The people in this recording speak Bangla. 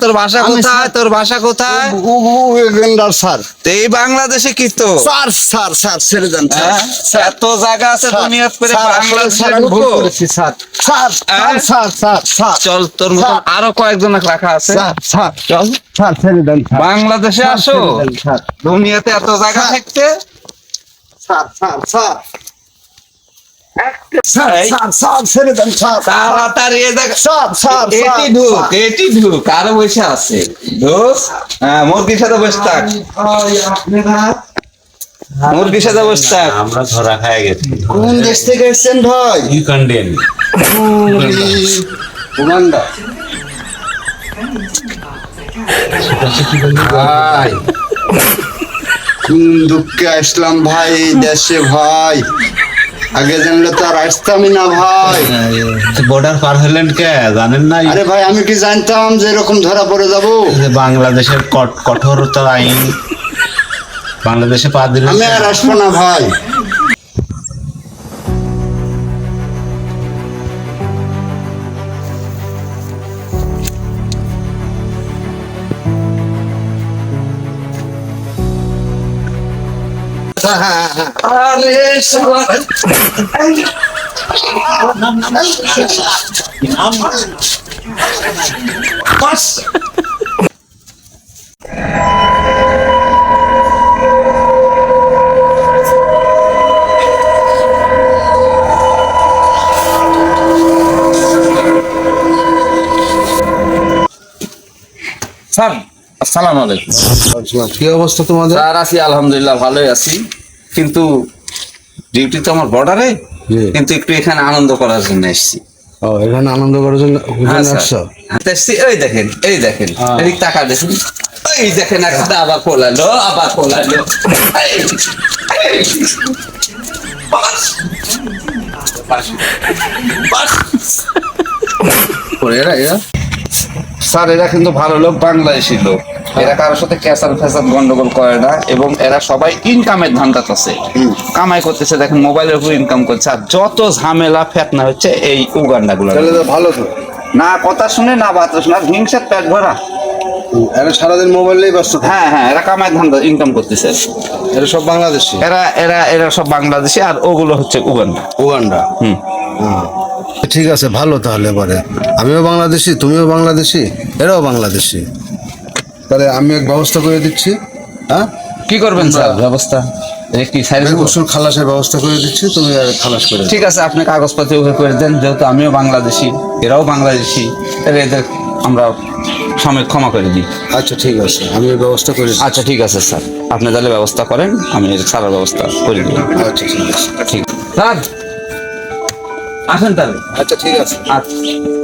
তোর ভাষা কোথায়? তোর ভাষা কোথায়? উ উ এগেন্ডার স্যার। এই বাংলাদেশে কি তো? স্যার স্যার স্যার ছেড়ে দেন হ্যাঁ? এত জায়গা আছে করে বাংলাদেশে চল তোর মতন আরও কয়েকজন রাখা আছে। চল। বাংলাদেশে আসো। দুনিয়াতে এত জায়গা থাকতে স্যার স্যার স্যার। বসে আছে। মুরগির সাথে বসে থাক। মুরগির সাথে বসে থাক। আমরা ধরা খাই গেছি। কোন দেশ থেকে এসেছেন ভাই? ইউকান্ডেন উগান্ডা। ভাই। দুঃখে আসলাম ভাই দেশে ভাই? আগে জানলে তো আর আসতামই না ভাই। বর্ডার পার হলেন কে? জানেন না আরে ভাই আমি কি জানতাম যে এরকম ধরা পড়ে যাব? বাংলাদেশের কঠোরতা আইন। বাংলাদেশে পা দিলে আমি আর আসব না ভাই। আরে স্যার আসসালামু আলাইকুম। কি অবস্থা তোমাদের? স্যার আছি আলহামদুলিল্লাহ ভালোই আছি। কিন্তু ডিউটি তো আমার বর্ডারে কিন্তু একটু এখানে আনন্দ করার জন্য এসেছি। ও এখানে আনন্দ করার জন্য হ্যাঁ, আসছো? এসছি, এই দেখেন এই দেখেন হ্যাঁ। এদিক টাকা দেখুন। এই দেখেন একটা আবার খোলালো আবার খোলালো এরা এরা। স্যার এরা কিন্তু ভালো লোক বাংলাদেশি লোক। এরা কারোর সাথে ক্যাসার ফ্যাসার গন্ডগোল করে না এবং এরা সবাই ইনকামের ধান্দাত আছে কামাই করতেছে দেখেন মোবাইলের উপর ইনকাম করছে আর যত ঝামেলা ফেতনা হচ্ছে এই উগান্ডা গুলো ভালো তো। না কথা শুনে না বার্তা শুনে হিংসার পেট ভরা। এরা সারাদিন মোবাইলেই ব্যস্ত হ্যাঁ হ্যাঁ এরা কামাই ধান্দা ইনকাম করতেছে। এরা সব বাংলাদেশি। এরা এরা এরা সব বাংলাদেশি আর ওগুলো হচ্ছে উগান্ডা। উগান্ডা? হুম। ঠিক আছে ভালো তাহলে পরে আমিও বাংলাদেশি তুমিও বাংলাদেশি এরাও বাংলাদেশি। তাহলে আমি এক ব্যবস্থা করে দিচ্ছি হ্যাঁ? কি করবেন স্যার? ব্যবস্থা কি গোসল খালাসের ব্যবস্থা করে দিচ্ছি তুমি খালাস করে ঠিক আছে আপনি কাগজপত্র করে দেন যেহেতু আমিও বাংলাদেশি এরাও বাংলাদেশি তাহলে এদের আমরা সমেত ক্ষমা করে দিই। আচ্ছা ঠিক আছে আমি ব্যবস্থা করে। আচ্ছা ঠিক আছে স্যার। আপনি তাহলে ব্যবস্থা করেন আমি সারার ব্যবস্থা করে দিই। আচ্ছা ঠিক আছে। ঠিক। স্যার আসেন তাহলে। আচ্ছা ঠিক আছে। আচ্ছা।